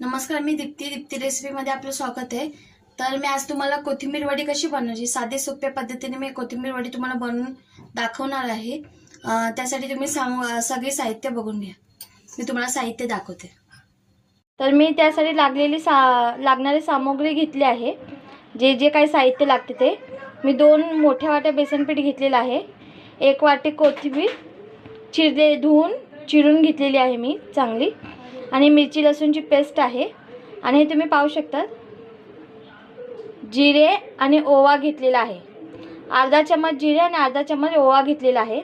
नमस्कार मी दीप्ती. दीप्ती रेसिपीमध्ये आपलं स्वागत आहे. तर मी आज तुम्हाला कोथिंबीर वडी कशी बनवायची? साधे सोप्या पद्धतीने मी कोथिंबीर वडी तुम्हाला बनवून दाखवणार आहे. त्यासाठी तुम्ही साम सगळे साहित्य बघून घ्या. मी तुम्हाला साहित्य दाखवते. तर मी त्यासाठी लागलेली सा लागणारी सामग्री घेतली आहे. जे जे काही साहित्य लागते ते. मी दोन मोठ्या वाट्या बेसनपीठ घेतलेलं आहे. एक वाटी कोथिंबीर चिरले धुवून चिरून घेतलेली आहे मी चांगली. आणि मिरची लसूणची पेस्ट आहे. आणि हे तुम्ही पाहू शकता जिरे आणि ओवा घेतलेला आहे. अर्धा चम्मच जिरे आणि अर्धा चम्मच ओवा घेतलेला आहे.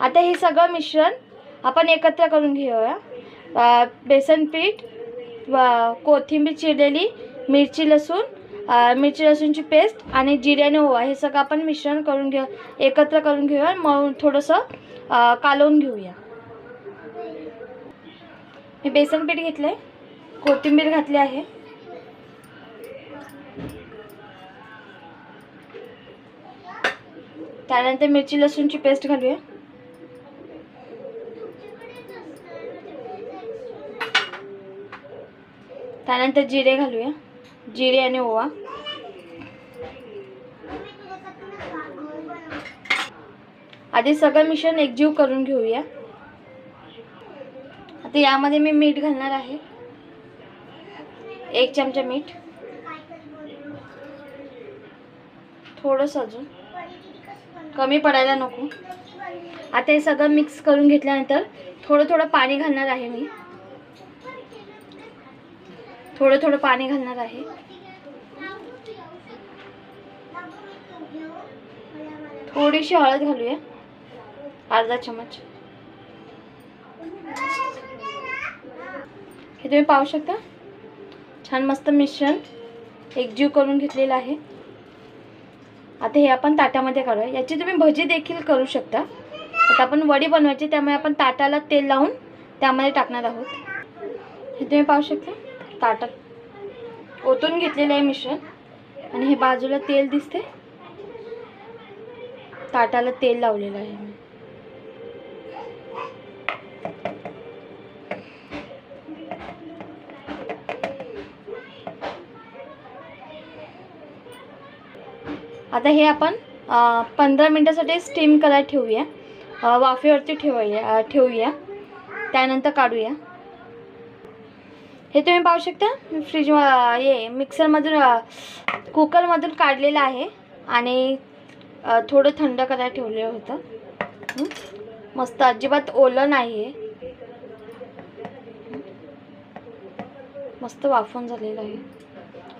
आता हे सगळं मिश्रण आपण एकत्र करून घेऊया. बेसन पीठ व कोथिंबीर चिरलेली मिरची लसूण मिरची लसूणची पेस्ट आणि जिरे आणि ओवा हे सगळं आपण मिश्रण करून घेऊ एकत्र करून घेऊया मग थोडंसं कालवून घेऊया. मी बेसन पीठ घेतलं आहे कोथिंबीर घातली आहे. त्यानंतर मिरची लसूणची पेस्ट घालूया. त्यानंतर जिरे घालूया. जिरे आणि ओवा. आधी सगळं मिश्रण एकजीव करून घेऊया. आता यामध्ये मी मीठ घालणार आहे. एक चमचा मीठ. थोडंसं अजून. कमी पडायला नको. आता हे सगळं मिक्स करून घेतल्यानंतर थोडं थोडं पाणी घालणार आहे मी. थोडं थोडं पाणी घालणार आहे. थोडीशी हळद घालूया. अर्धा चमच. हे तुम्ही पाहू शकता. छान मस्त मिश्रण एकजीव करून घेतलेलं आहे. आता हे आपण ताटामध्ये काढूया. याची तुम्ही भजी देखील करू शकता. आता आपण वडी बनवायची त्यामुळे आपण ताटाला तेल लावून त्यामध्ये टाकणार आहोत. हे तुम्ही पाहू शकता. ताटात ओतून घेतलेलं आहे मिश्रण. आणि हे बाजूला तेल दिसते ताटाला तेल लावलेलं आहे मी आता हे आपण पंधरा मिनटासाठी स्टीम करायला ठेवूया. वाफेवरती ठेवूया ठेवूया. त्यानंतर काढूया. हे तुम्ही पाहू शकता फ्रीज हे मिक्सरमधून कुकरमधून काढलेलं आहे. आणि थोडं थंड करायला ठेवलेलं होतं. मस्त अजिबात ओलं नाही आहे मस्त वाफून झालेलं आहे.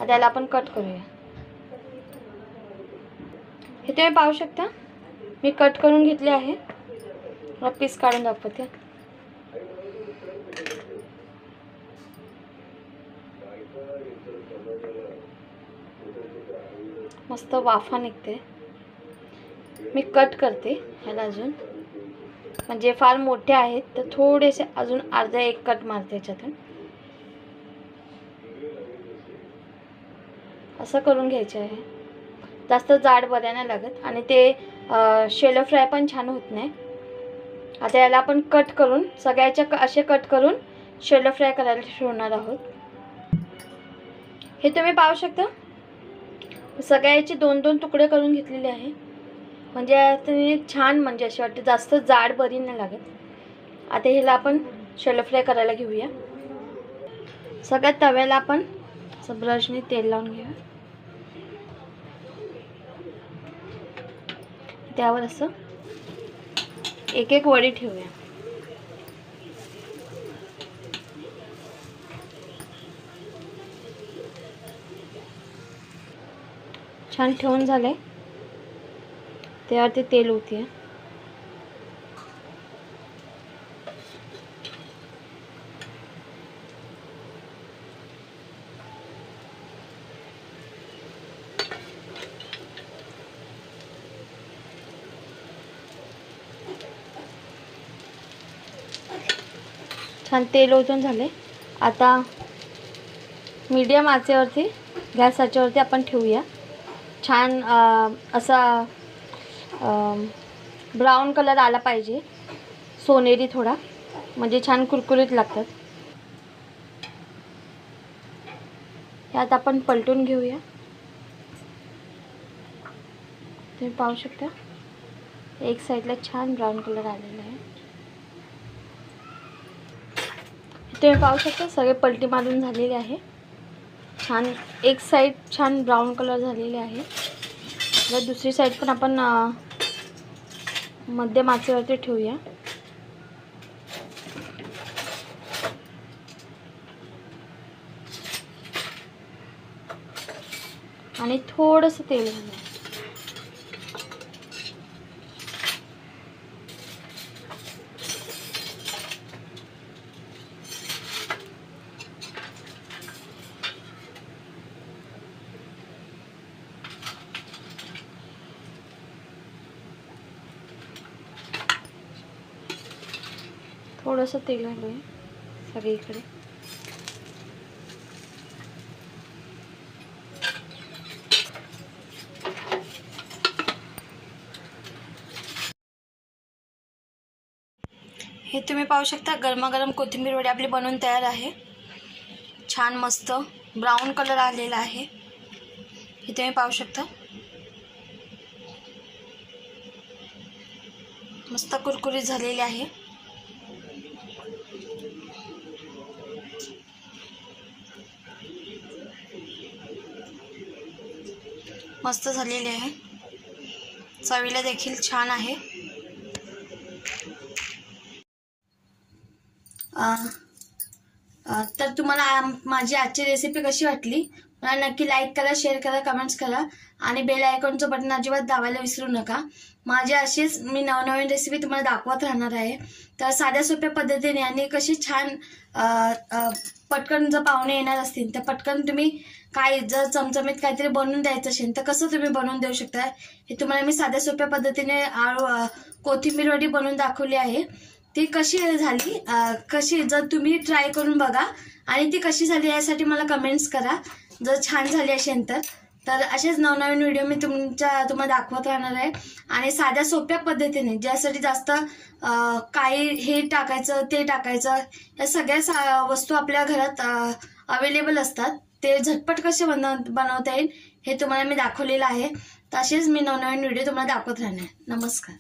आता याला आपण कट करूया. हे तुम्ही पाहू शकता. मी कट करून घेतले आहे. मला पीस काढून दाखवते. मस्त वाफा निघते. मी कट करते ह्याला अजून. म्हणजे फार मोठे आहेत तर थोडेसे अजून अर्धा एक कट मारते याच्यातून. असं करून घ्यायचे आहे. जास्त जाड बऱ्या नाही लागत आणि ते शेलो फ्राय पण छान होत नाही. आता याला आपण कट करून सगळ्याच्या क- असे कट करून शेलो फ्राय करायला ठेवणार आहोत. हे तुम्ही पाहू शकता. सगळ्याचे दोन दोन तुकडे करून घेतलेले आहे. म्हणजे तुम्ही छान म्हणजे असे वाटते जास्त जाड बरी नाही लागत. आता ह्याला आपण शेलो फ्राय करायला घेऊया. सगळ्यात तव्याला आपण ब्रशने तेल लावून घेऊया. त्यावर असं एक एक वडी ठेवूया. छान ठेवून झालंय. त्यावरती तेल होते छान तेल ओतून झाले आता मीडियम आचेवरती गॅस आचेवरती आपण ठेवूया. छान असा ब्राऊन कलर आला पाहिजे. सोनेरी थोडा. म्हणजे छान कुरकुरीत लागतात. यात आपण पलटून घेऊया. तुम्ही पाहू शकता. एक साईडला छान ब्राऊन कलर आलेला आहे. तुम्ही पाहू शकता सगळे पलटी मारून झालेले आहे. छान एक साईड छान ब्राऊन कलर झालेले आहे. तर दुसरी साईड पण आपण मध्यम आचेवरती ठेवूया. आणि थोडंसं तेल घालूया. थोडंसं तेल घालूया सगळीकडे. हे तुम्ही पाहू शकता गरमागरम कोथिंबीर वडी आपली बनवून तयार आहे. छान मस्त ब्राऊन कलर आलेला आहे. हे तुम्ही पाहू शकता. मस्त कुरकुरीत झालेली आहे. मस्त झालेली आहे. चवीला देखील छान आहे. तर तुम्हाला माझी आजची रेसिपी कशी वाटली? नक्की लाईक करा शेअर करा कमेंट्स करा. आणि बेल आयकॉनचं बटन अजिबात दाबायला विसरू नका. माझी अशीच मी नवनवीन रेसिपी तुम्हाला दाखवत राहणार आहे. तर साध्या सोप्या पद्धतीने आणि कशी छान पटकन जर पाहुणे येणार असतील तर पटकन तुम्ही काय जर चमचमीत काहीतरी बनवून द्यायचं असेल तर कसं तुम्ही बनवून देऊ शकता? हे तुम्हाला मी साध्या सोप्या पद्धतीने आळू कोथिंबीर वडी बनवून दाखवली आहे. ती कशी झाली? कशी जर तुम्ही ट्राय करून बघा. आणि ती कशी झाली यासाठी मला कमेंट्स करा. जर छान झाली असेल तर तर असेच नवनवीन व्हिडिओ मी तुमच्या तुम्हाला दाखवत राहणार आहे. आणि साध्या सोप्या पद्धतीने ज्यासाठी जास्त काही हे टाकायचं ते टाकायचं या सगळ्या सा वस्तू आपल्या घरात अवेलेबल असतात. ते झटपट कसे बनव बनवता येईल हे तुम्हाला मी दाखवलेलं आहे. तसेच मी नवनवीन व्हिडिओ तुम्हाला दाखवत राहणार. नमस्कार.